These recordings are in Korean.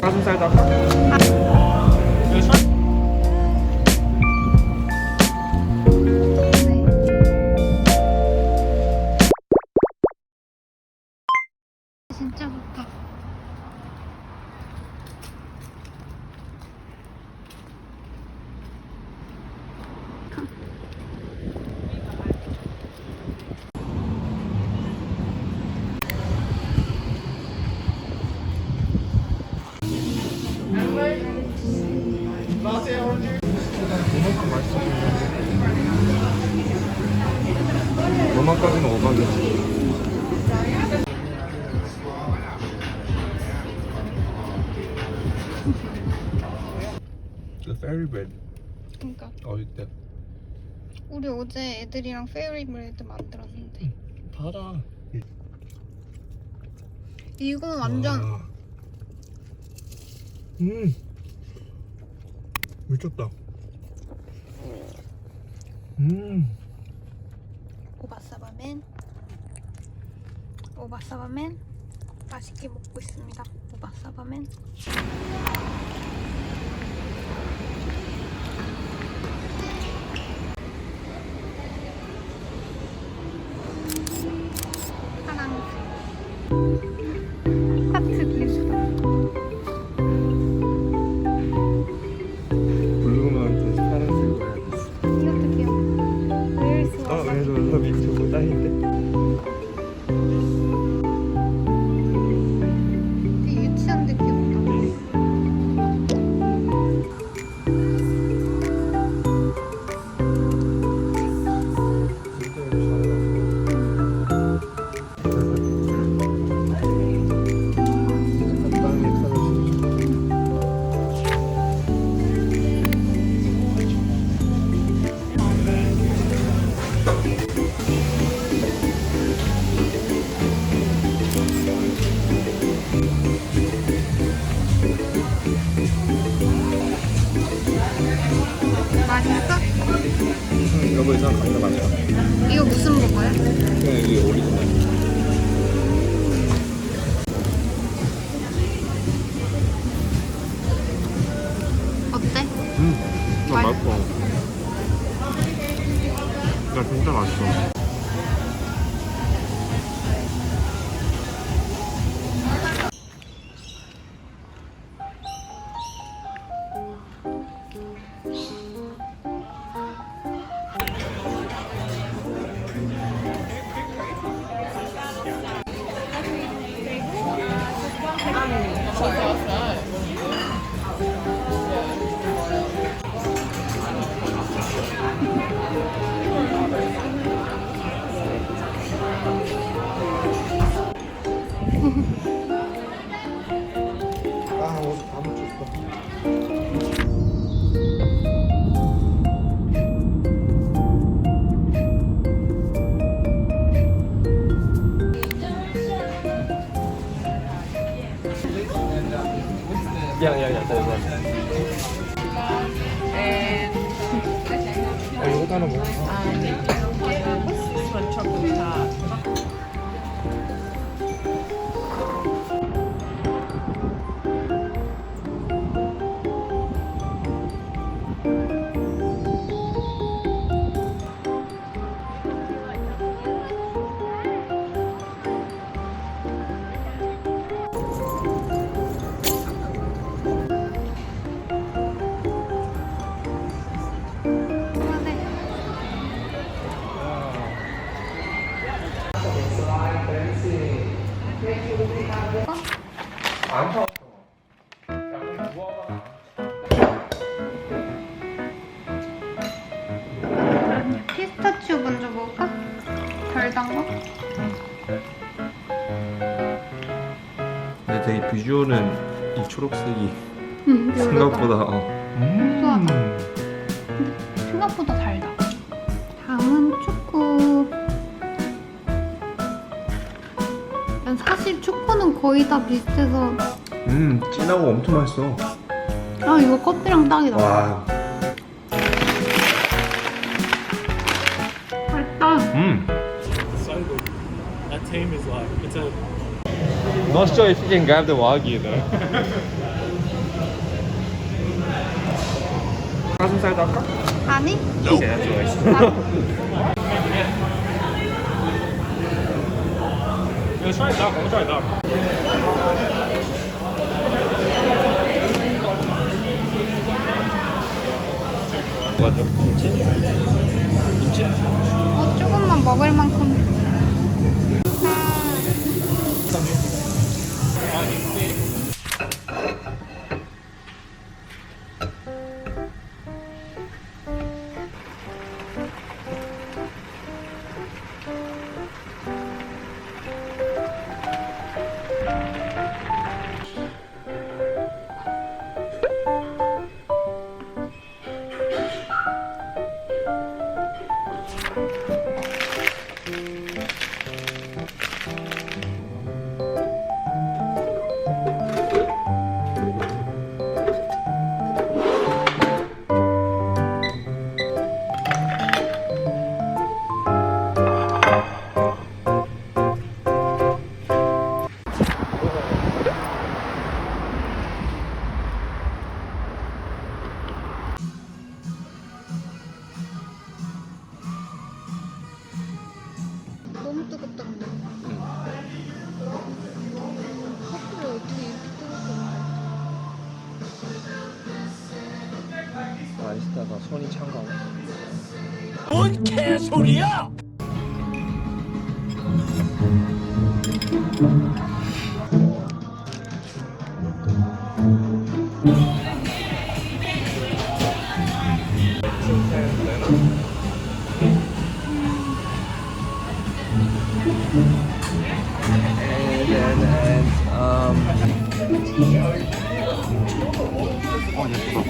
发生赛道。 페리브레드 그러니까. 때. 우리 어제 애들이랑 페어리브레드 만들었는데. 봐라. 이건 완전 와. 음. 미쳤다. 음. 오바사바맨. 오바사바맨. 맛있게 먹고 있습니다. 오바사바맨 하트 야, 야, 야, 나 이거. 어, 이거 하나 먹어. This one chocolate tart. 안 사. 피스타치오 먼저 먹을까? 덜 단 거? 근데 되게 비주얼은 이 초록색이 응, 생각보다 어. 고소하다. 생각보다 달다. 사실 초코는 거의 다 비슷해서 음 진하고 엄청 맛있어. 아 이거 커피랑 딱이다. 와. 맛있다. 음. so good. That team is like, it's a Not sure if you can grab the wagyu though. 가슴살도 할까? 아니? Nice. Let's try 有帅哥红帅哥 손이 참가고. 뭔 개소리야! 음. 어 예쁘다.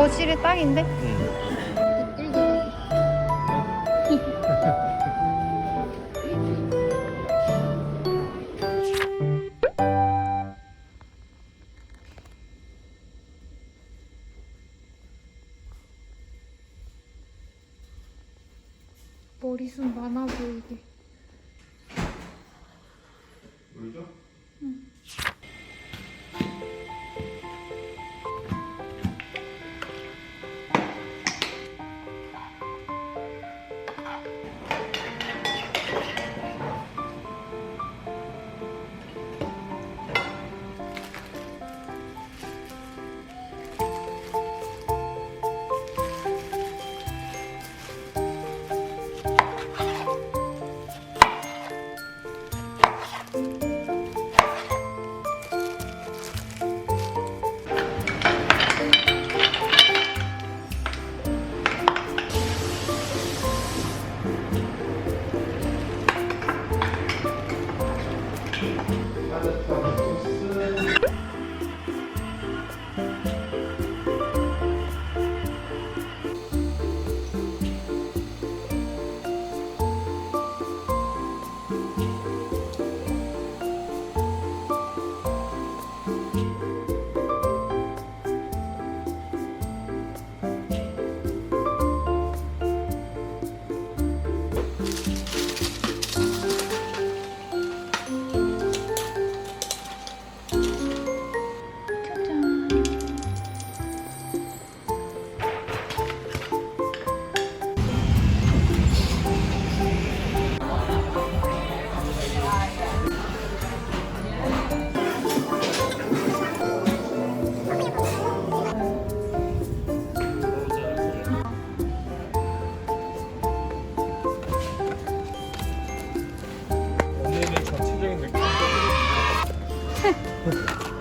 거실이 딱인데? 응.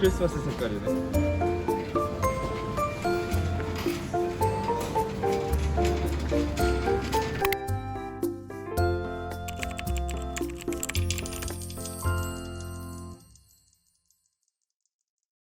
크리스마스 색깔이네.